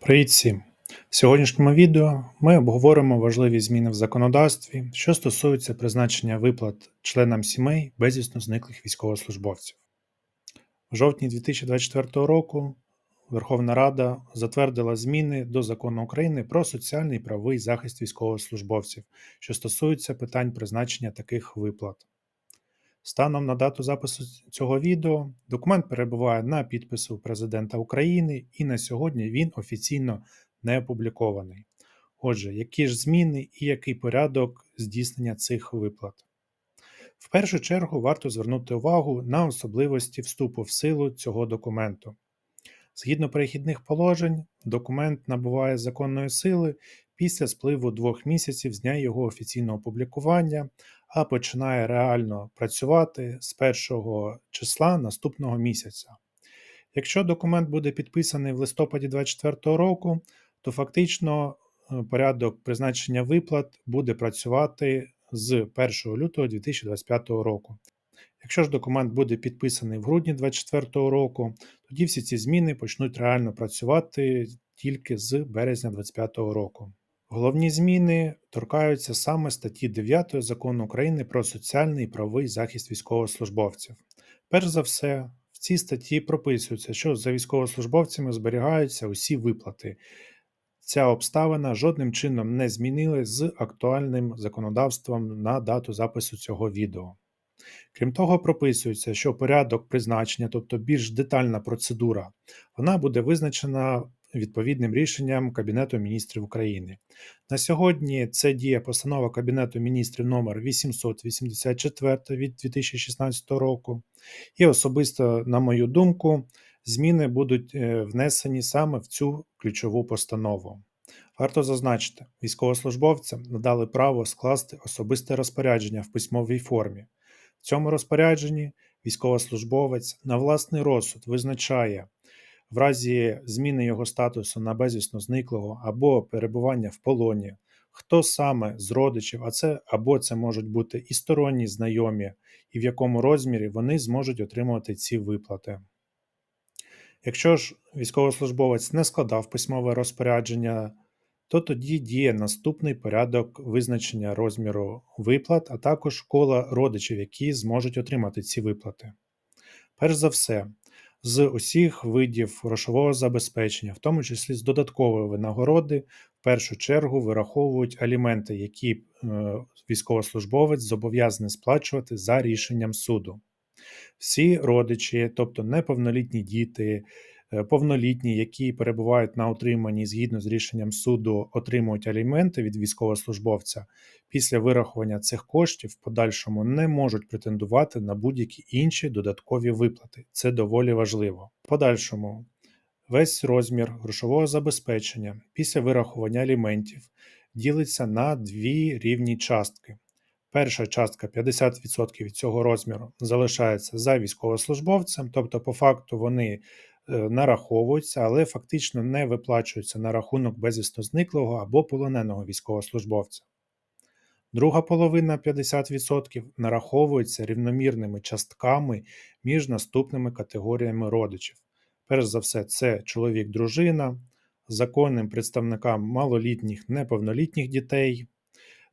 Привіт всім! В сьогоднішньому відео ми обговоримо важливі зміни в законодавстві, що стосуються призначення виплат членам сімей безвісно зниклих військовослужбовців. В жовтні 2024 року Верховна Рада затвердила зміни до закону України про соціальний правовий захист військовослужбовців, що стосуються питань призначення таких виплат. Станом на дату запису цього відео документ перебуває на підпису Президента України і на сьогодні він офіційно не опублікований. Отже, які ж зміни і який порядок здійснення цих виплат? В першу чергу варто звернути увагу на особливості вступу в силу цього документу. Згідно перехідних положень, документ набуває законної сили після спливу двох місяців з дня його офіційного опублікування, а починає реально працювати з першого числа наступного місяця. Якщо документ буде підписаний в листопаді 2024 року, то фактично е, порядок призначення виплат буде працювати з 1 лютого 2025 року. Якщо ж документ буде підписаний в грудні 2024 року, тоді всі ці зміни почнуть реально працювати тільки з березня 2025 року. Головні зміни торкаються саме статті 9 закону України про соціальний і правовий захист військовослужбовців. Перш за все, в цій статті прописується, що за військовослужбовцями зберігаються усі виплати. Ця обставина жодним чином не змінилась з актуальним законодавством на дату запису цього відео. Крім того, прописується, що порядок призначення, тобто більш детальна процедура, вона буде визначена відповідним рішенням Кабінету міністрів України. На сьогодні це діє постанова Кабінету міністрів номер 884 від 2016 року, і особисто, на мою думку, зміни будуть е, внесені саме в цю ключову постанову. Варто зазначити, військовослужбовцям надали право скласти особисте розпорядження в письмовій формі. В цьому розпорядженні військовослужбовець на власний розсуд визначає в разі зміни його статусу на безвісно зниклого або перебування в полоні, хто саме з родичів, а це або це можуть бути і сторонні знайомі, і в якому розмірі вони зможуть отримувати ці виплати. Якщо ж військовослужбовець не складав письмове розпорядження, то тоді діє наступний порядок визначення розміру виплат, а також кола родичів, які зможуть отримати ці виплати. Перш за все, з усіх видів грошового забезпечення, в тому числі з додаткової винагороди, в першу чергу вираховують аліменти, які е, військовослужбовець зобов'язаний сплачувати за рішенням суду. Всі родичі, тобто неповнолітні діти, повнолітні, які перебувають на утриманні згідно з рішенням суду, отримують аліменти від військовослужбовця, після вирахування цих коштів в подальшому не можуть претендувати на будь-які інші додаткові виплати. Це доволі важливо. Подальшому весь розмір грошового забезпечення після вирахування аліментів ділиться на дві рівні частки. Перша частка 50% від цього розміру залишається за військовослужбовцем, тобто, по факту, вони Е, нараховуються, але фактично не виплачуються на рахунок безвісно зниклого або полоненого військовослужбовця. Друга половина 50% нараховується рівномірними частками між наступними категоріями родичів. Перш за все, це чоловік-дружина, законним представникам малолітніх неповнолітніх дітей,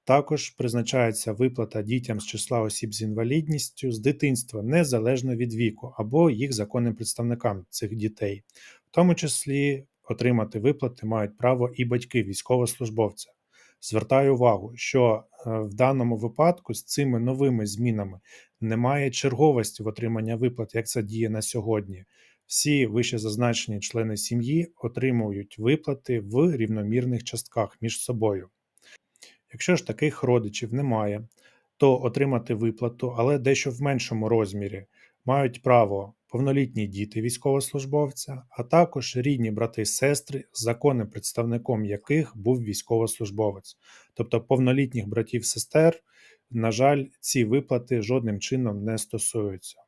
також призначається виплата дітям з числа осіб з інвалідністю з дитинства незалежно від віку або їх законним представникам цих дітей, в тому числі отримати виплати мають право і батьки військовослужбовця. Звертаю увагу, що е, в даному випадку з цими новими змінами немає черговості в отримання виплат, як це діє на сьогодні. Всі вище зазначені члени сім'ї отримують виплати в рівномірних частках між собою. Якщо ж таких родичів немає, то отримати виплату, але дещо в меншому розмірі, мають право повнолітні діти військовослужбовця, а також рідні брати і сестри, законним представником яких був військовослужбовець. Тобто повнолітніх братів сестер, на жаль, ці виплати жодним чином не стосуються.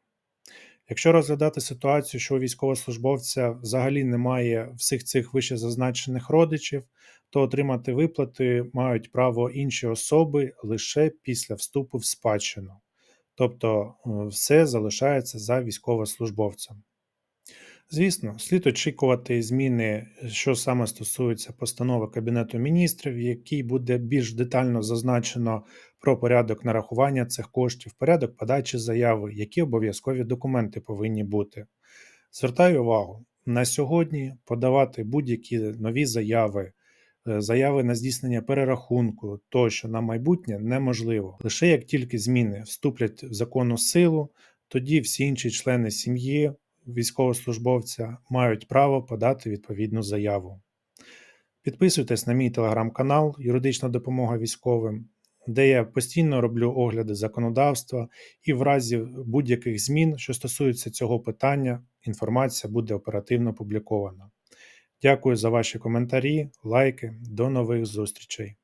Якщо розглядати ситуацію, що у військовослужбовця взагалі немає всіх цих вище зазначених родичів, то отримати виплати мають право інші особи лише після вступу в спадщину. Тобто е, все залишається за військовослужбовцем. Звісно, слід очікувати зміни, що саме стосується постанови Кабінету міністрів, в якій буде більш детально зазначено про порядок нарахування цих коштів, порядок подачі заяви, які обов'язкові документи повинні бути. Звертаю увагу, на сьогодні подавати будь-які нові заяви, е, заяви на здійснення перерахунку тощо на майбутнє неможливо. Лише як тільки зміни вступлять в законну силу, тоді всі інші члени сім'ї військовослужбовця мають право подати відповідну заяву. Підписуйтесь на мій телеграм-канал Юридична допомога військовим, де я постійно роблю огляди законодавства, і в разі будь-яких змін, що стосуються цього питання, інформація буде оперативно публікована. Дякую за ваші коментарі, лайки. До нових зустрічей!